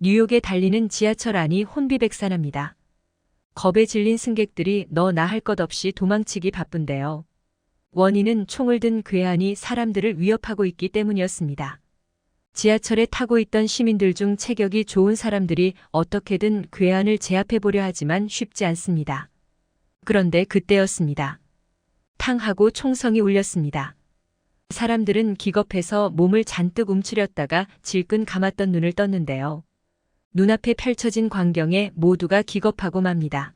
뉴욕에 달리는 지하철 안이 혼비백산합니다. 겁에 질린 승객들이 너 나 할 것 없이 도망치기 바쁜데요. 원인은 총을 든 괴한이 사람들을 위협하고 있기 때문이었습니다. 지하철에 타고 있던 시민들 중 체격이 좋은 사람들이 어떻게든 괴한을 제압해 보려 하지만 쉽지 않습니다. 그런데 그때였습니다. 탕하고 총성이 울렸습니다. 사람들은 기겁해서 몸을 잔뜩 움츠렸다가 질끈 감았던 눈을 떴는데요. 눈앞에 펼쳐진 광경에 모두가 기겁하고 맙니다.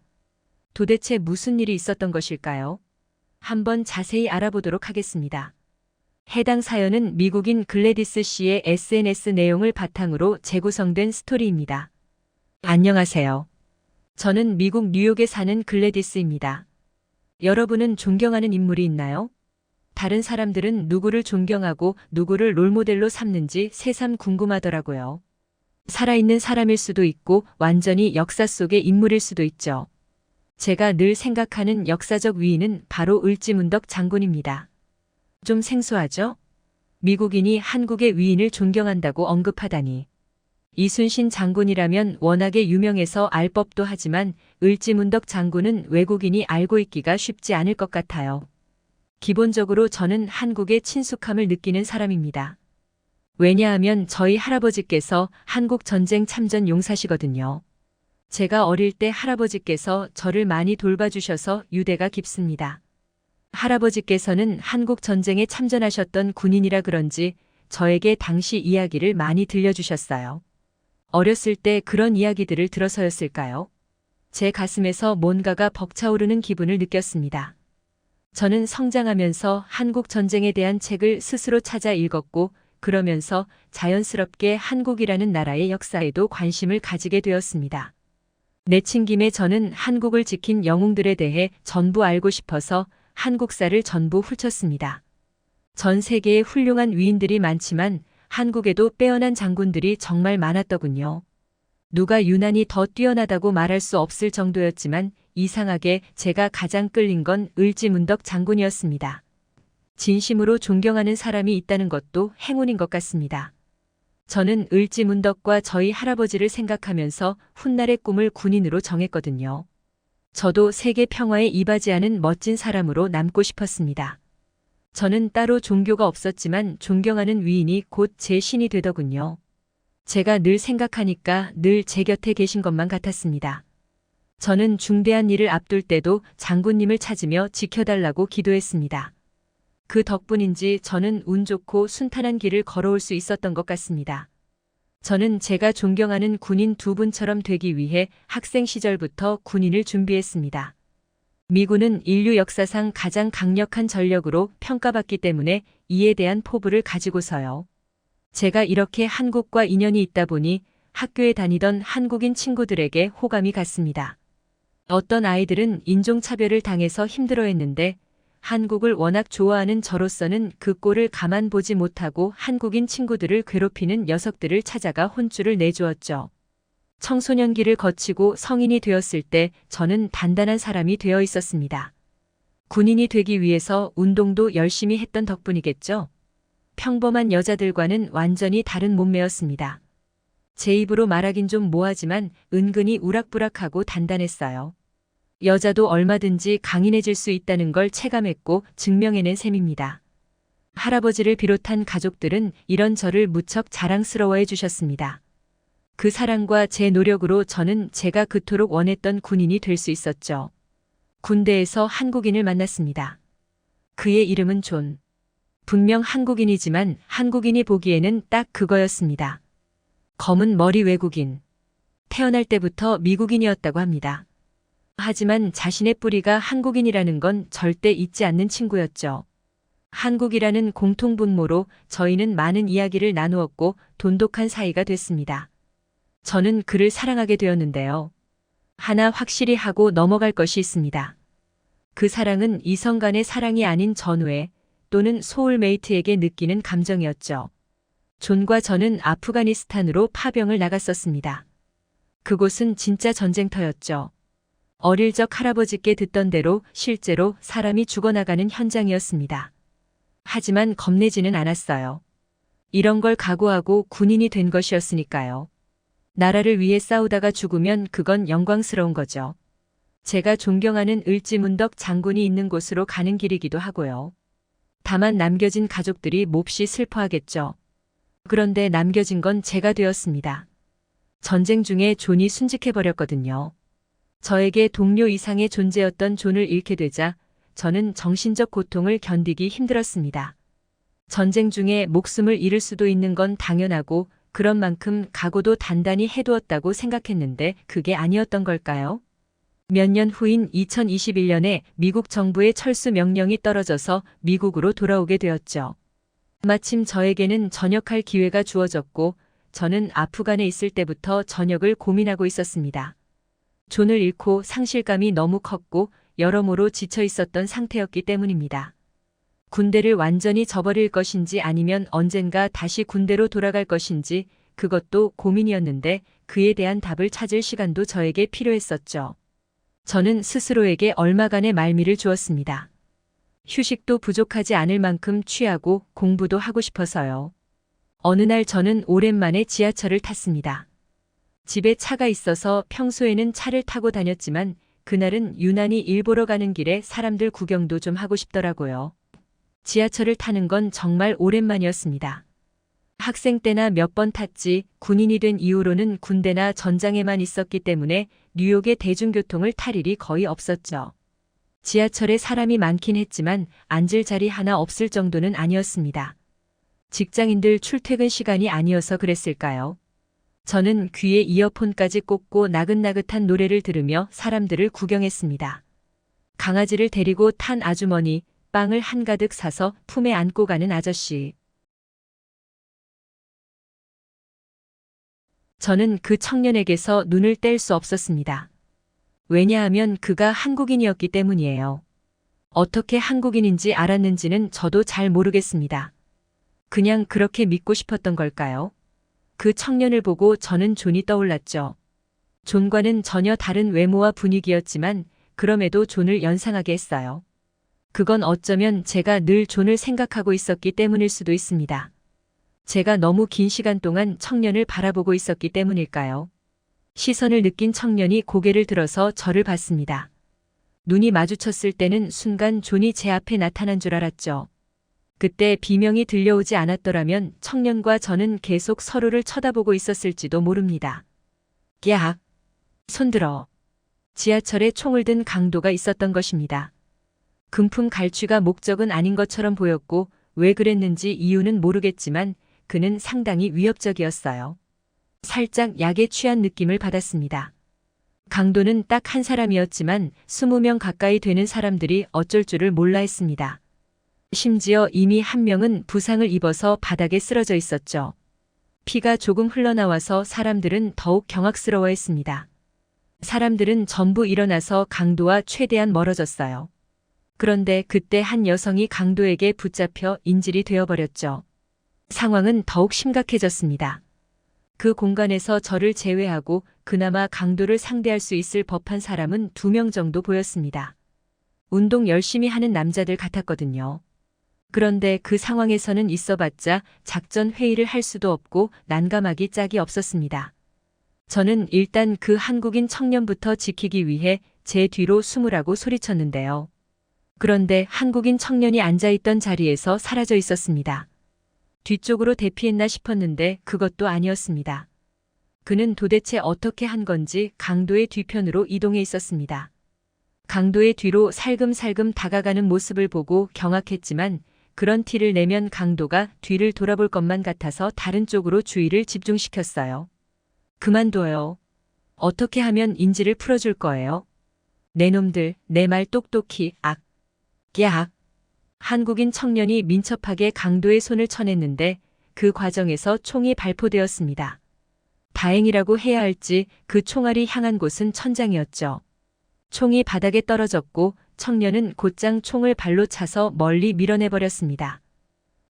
도대체 무슨 일이 있었던 것일까요? 한번 자세히 알아보도록 하겠습니다. 해당 사연은 미국인 글래디스 씨의 SNS 내용을 바탕으로 재구성된 스토리입니다. 안녕하세요. 저는 미국 뉴욕에 사는 글래디스입니다. 여러분은 존경하는 인물이 있나요? 다른 사람들은 누구를 존경하고 누구를 롤모델로 삼는지 새삼 궁금하더라고요. 살아있는 사람일 수도 있고 완전히 역사 속의 인물일 수도 있죠. 제가 늘 생각하는 역사적 위인은 바로 을지문덕 장군입니다. 좀 생소하죠? 미국인이 한국의 위인을 존경한다고 언급하다니. 이순신 장군이라면 워낙에 유명해서 알 법도 하지만 을지문덕 장군은 외국인이 알고 있기가 쉽지 않을 것 같아요. 기본적으로 저는 한국의 친숙함을 느끼는 사람입니다. 왜냐하면 저희 할아버지께서 한국 전쟁 참전 용사시거든요. 제가 어릴 때 할아버지께서 저를 많이 돌봐주셔서 유대가 깊습니다. 할아버지께서는 한국 전쟁에 참전하셨던 군인이라 그런지 저에게 당시 이야기를 많이 들려주셨어요. 어렸을 때 그런 이야기들을 들어서였을까요? 제 가슴에서 뭔가가 벅차오르는 기분을 느꼈습니다. 저는 성장하면서 한국 전쟁에 대한 책을 스스로 찾아 읽었고 그러면서 자연스럽게 한국이라는 나라의 역사에도 관심을 가지게 되었습니다. 내친 김에 저는 한국을 지킨 영웅들에 대해 전부 알고 싶어서 한국사를 전부 훑었습니다. 전 세계에 훌륭한 위인들이 많지만 한국에도 빼어난 장군들이 정말 많았더군요. 누가 유난히 더 뛰어나다고 말할 수 없을 정도였지만 이상하게 제가 가장 끌린 건 을지문덕 장군이었습니다. 진심으로 존경하는 사람이 있다는 것도 행운인 것 같습니다. 저는 을지 문덕과 저희 할아버지를 생각하면서 훗날의 꿈을 군인으로 정했거든요. 저도 세계 평화에 이바지하는 멋진 사람으로 남고 싶었습니다. 저는 따로 종교가 없었지만 존경하는 위인이 곧 제 신이 되더군요. 제가 늘 생각하니까 늘 제 곁에 계신 것만 같았습니다. 저는 중대한 일을 앞둘 때도 장군님을 찾으며 지켜달라고 기도했습니다. 그 덕분인지 저는 운 좋고 순탄한 길을 걸어올 수 있었던 것 같습니다. 저는 제가 존경하는 군인 두 분처럼 되기 위해 학생 시절부터 군인을 준비했습니다. 미군은 인류 역사상 가장 강력한 전력으로 평가받기 때문에 이에 대한 포부를 가지고서요. 제가 이렇게 한국과 인연이 있다 보니 학교에 다니던 한국인 친구들에게 호감이 갔습니다. 어떤 아이들은 인종차별을 당해서 힘들어했는데 한국을 워낙 좋아하는 저로서는 그 꼴을 가만 보지 못하고 한국인 친구들을 괴롭히는 녀석들을 찾아가 혼쭐을 내주었죠. 청소년기를 거치고 성인이 되었을 때 저는 단단한 사람이 되어 있었습니다. 군인이 되기 위해서 운동도 열심히 했던 덕분이겠죠. 평범한 여자들과는 완전히 다른 몸매였습니다. 제 입으로 말하긴 좀 뭐하지만 은근히 우락부락하고 단단했어요. 여자도 얼마든지 강인해질 수 있다는 걸 체감했고 증명해낸 셈입니다. 할아버지를 비롯한 가족들은 이런 저를 무척 자랑스러워해 주셨습니다. 그 사랑과 제 노력으로 저는 제가 그토록 원했던 군인이 될 수 있었죠. 군대에서 한국인을 만났습니다. 그의 이름은 존. 분명 한국인이지만 한국인이 보기에는 딱 그거였습니다. 검은 머리 외국인. 태어날 때부터 미국인이었다고 합니다. 하지만 자신의 뿌리가 한국인이라는 건 절대 잊지 않는 친구였죠. 한국이라는 공통분모로 저희는 많은 이야기를 나누었고 돈독한 사이가 됐습니다. 저는 그를 사랑하게 되었는데요. 하나 확실히 하고 넘어갈 것이 있습니다. 그 사랑은 이성 간의 사랑이 아닌 전후에 또는 소울메이트에게 느끼는 감정이었죠. 존과 저는 아프가니스탄으로 파병을 나갔었습니다. 그곳은 진짜 전쟁터였죠. 어릴 적 할아버지께 듣던 대로 실제로 사람이 죽어나가는 현장이었습니다. 하지만 겁내지는 않았어요. 이런 걸 각오하고 군인이 된 것이었으니까요. 나라를 위해 싸우다가 죽으면 그건 영광스러운 거죠. 제가 존경하는 을지문덕 장군이 있는 곳으로 가는 길이기도 하고요. 다만 남겨진 가족들이 몹시 슬퍼하겠죠. 그런데 남겨진 건 제가 되었습니다. 전쟁 중에 존이 순직해버렸거든요. 저에게 동료 이상의 존재였던 존을 잃게 되자 저는 정신적 고통을 견디기 힘들었습니다. 전쟁 중에 목숨을 잃을 수도 있는 건 당연하고 그런 만큼 각오도 단단히 해두었다고 생각했는데 그게 아니었던 걸까요? 몇 년 후인 2021년에 미국 정부의 철수 명령이 떨어져서 미국으로 돌아오게 되었죠. 마침 저에게는 전역할 기회가 주어졌고 저는 아프간에 있을 때부터 전역을 고민하고 있었습니다. 존을 잃고 상실감이 너무 컸고 여러모로 지쳐 있었던 상태였기 때문입니다. 군대를 완전히 저버릴 것인지 아니면 언젠가 다시 군대로 돌아갈 것인지 그것도 고민이었는데 그에 대한 답을 찾을 시간도 저에게 필요했었죠. 저는 스스로에게 얼마간의 말미를 주었습니다. 휴식도 부족하지 않을 만큼 취하고 공부도 하고 싶어서요. 어느 날 저는 오랜만에 지하철을 탔습니다. 집에 차가 있어서 평소에는 차를 타고 다녔지만 그날은 유난히 일 보러 가는 길에 사람들 구경도 좀 하고 싶더라고요. 지하철을 타는 건 정말 오랜만이었습니다. 학생 때나 몇 번 탔지 군인이 된 이후로는 군대나 전장에만 있었기 때문에 뉴욕의 대중교통을 탈 일이 거의 없었죠. 지하철에 사람이 많긴 했지만 앉을 자리 하나 없을 정도는 아니었습니다. 직장인들 출퇴근 시간이 아니어서 그랬을까요? 저는 귀에 이어폰까지 꽂고 나긋나긋한 노래를 들으며 사람들을 구경했습니다. 강아지를 데리고 탄 아주머니, 빵을 한가득 사서 품에 안고 가는 아저씨. 저는 그 청년에게서 눈을 뗄 수 없었습니다. 왜냐하면 그가 한국인이었기 때문이에요. 어떻게 한국인인지 알았는지는 저도 잘 모르겠습니다. 그냥 그렇게 믿고 싶었던 걸까요? 그 청년을 보고 저는 존이 떠올랐죠. 존과는 전혀 다른 외모와 분위기였지만 그럼에도 존을 연상하게 했어요. 그건 어쩌면 제가 늘 존을 생각하고 있었기 때문일 수도 있습니다. 제가 너무 긴 시간 동안 청년을 바라보고 있었기 때문일까요? 시선을 느낀 청년이 고개를 들어서 저를 봤습니다. 눈이 마주쳤을 때는 순간 존이 제 앞에 나타난 줄 알았죠. 그때 비명이 들려오지 않았더라면 청년과 저는 계속 서로를 쳐다보고 있었을지도 모릅니다. 야! 손들어. 지하철에 총을 든 강도가 있었던 것입니다. 금품 갈취가 목적은 아닌 것처럼 보였고 왜 그랬는지 이유는 모르겠지만 그는 상당히 위협적이었어요. 살짝 약에 취한 느낌을 받았습니다. 강도는 딱 한 사람이었지만 20명 가까이 되는 사람들이 어쩔 줄을 몰라 했습니다. 심지어 이미 한 명은 부상을 입어서 바닥에 쓰러져 있었죠. 피가 조금 흘러나와서 사람들은 더욱 경악스러워 했습니다. 사람들은 전부 일어나서 강도와 최대한 멀어졌어요. 그런데 그때 한 여성이 강도에게 붙잡혀 인질이 되어버렸죠. 상황은 더욱 심각해졌습니다. 그 공간에서 저를 제외하고 그나마 강도를 상대할 수 있을 법한 사람은 두 명 정도 보였습니다. 운동 열심히 하는 남자들 같았거든요. 그런데 그 상황에서는 있어봤자 작전 회의를 할 수도 없고 난감하기 짝이 없었습니다. 저는 일단 그 한국인 청년부터 지키기 위해 제 뒤로 숨으라고 소리쳤는데요. 그런데 한국인 청년이 앉아있던 자리에서 사라져 있었습니다. 뒤쪽으로 대피했나 싶었는데 그것도 아니었습니다. 그는 도대체 어떻게 한 건지 강도의 뒤편으로 이동해 있었습니다. 강도의 뒤로 살금살금 다가가는 모습을 보고 경악했지만 그런 티를 내면 강도가 뒤를 돌아볼 것만 같아서 다른 쪽으로 주의를 집중시켰어요. 그만둬요. 어떻게 하면 인지를 풀어줄 거예요? 내 놈들, 내 말 똑똑히, 악. 야! 한국인 청년이 민첩하게 강도의 손을 쳐냈는데 그 과정에서 총이 발포되었습니다. 다행이라고 해야 할지 그 총알이 향한 곳은 천장이었죠. 총이 바닥에 떨어졌고 청년은 곧장 총을 발로 차서 멀리 밀어내버렸습니다.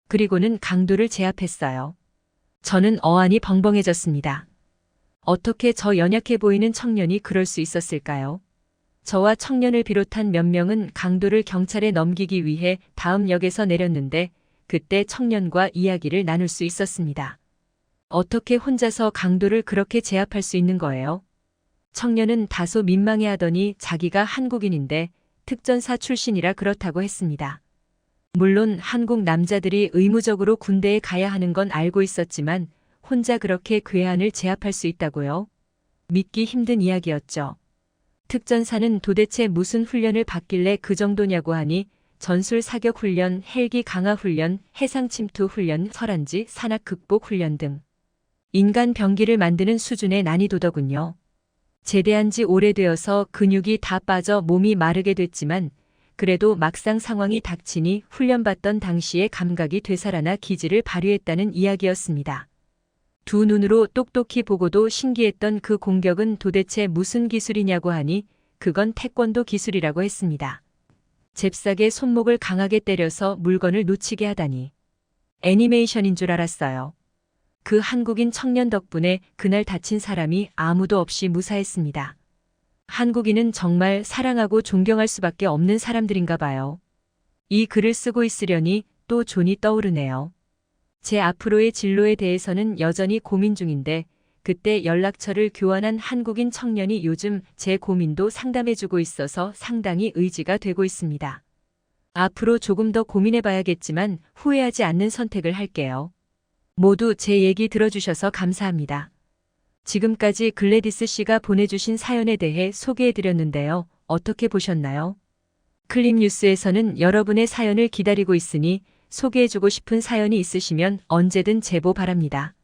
그리고는 강도를 제압했어요. 저는 어안이 벙벙해졌습니다. 어떻게 저 연약해 보이는 청년이 그럴 수 있었을까요? 저와 청년을 비롯한 몇 명은 강도를 경찰에 넘기기 위해 다음 역에서 내렸는데 그때 청년과 이야기를 나눌 수 있었습니다. 어떻게 혼자서 강도를 그렇게 제압할 수 있는 거예요? 청년은 다소 민망해 하더니 자기가 한국인인데 특전사 출신이라 그렇다고 했습니다. 물론 한국 남자들이 의무적으로 군대에 가야 하는 건 알고 있었지만 혼자 그렇게 괴한을 제압할 수 있다고요? 믿기 힘든 이야기였죠. 특전사는 도대체 무슨 훈련을 받길래 그 정도냐고 하니 전술 사격 훈련, 헬기 강화 훈련, 해상 침투 훈련, 설한지 산악 극복 훈련 등 인간 병기를 만드는 수준의 난이도더군요. 제대한 지 오래되어서 근육이 다 빠져 몸이 마르게 됐지만 그래도 막상 상황이 닥치니 훈련받던 당시의 감각이 되살아나 기지를 발휘했다는 이야기였습니다. 두 눈으로 똑똑히 보고도 신기했던 그 공격은 도대체 무슨 기술이냐고 하니 그건 태권도 기술이라고 했습니다. 잽싸게 손목을 강하게 때려서 물건을 놓치게 하다니. 애니메이션인 줄 알았어요. 그 한국인 청년 덕분에 그날 다친 사람이 아무도 없이 무사했습니다. 한국인은 정말 사랑하고 존경할 수밖에 없는 사람들인가 봐요. 이 글을 쓰고 있으려니 또 존이 떠오르네요. 제 앞으로의 진로에 대해서는 여전히 고민 중인데 그때 연락처를 교환한 한국인 청년이 요즘 제 고민도 상담해주고 있어서 상당히 의지가 되고 있습니다. 앞으로 조금 더 고민해봐야겠지만 후회하지 않는 선택을 할게요. 모두 제 얘기 들어주셔서 감사합니다. 지금까지 글래디스 씨가 보내주신 사연에 대해 소개해드렸는데요. 어떻게 보셨나요? 클립 뉴스에서는 여러분의 사연을 기다리고 있으니 소개해주고 싶은 사연이 있으시면 언제든 제보 바랍니다.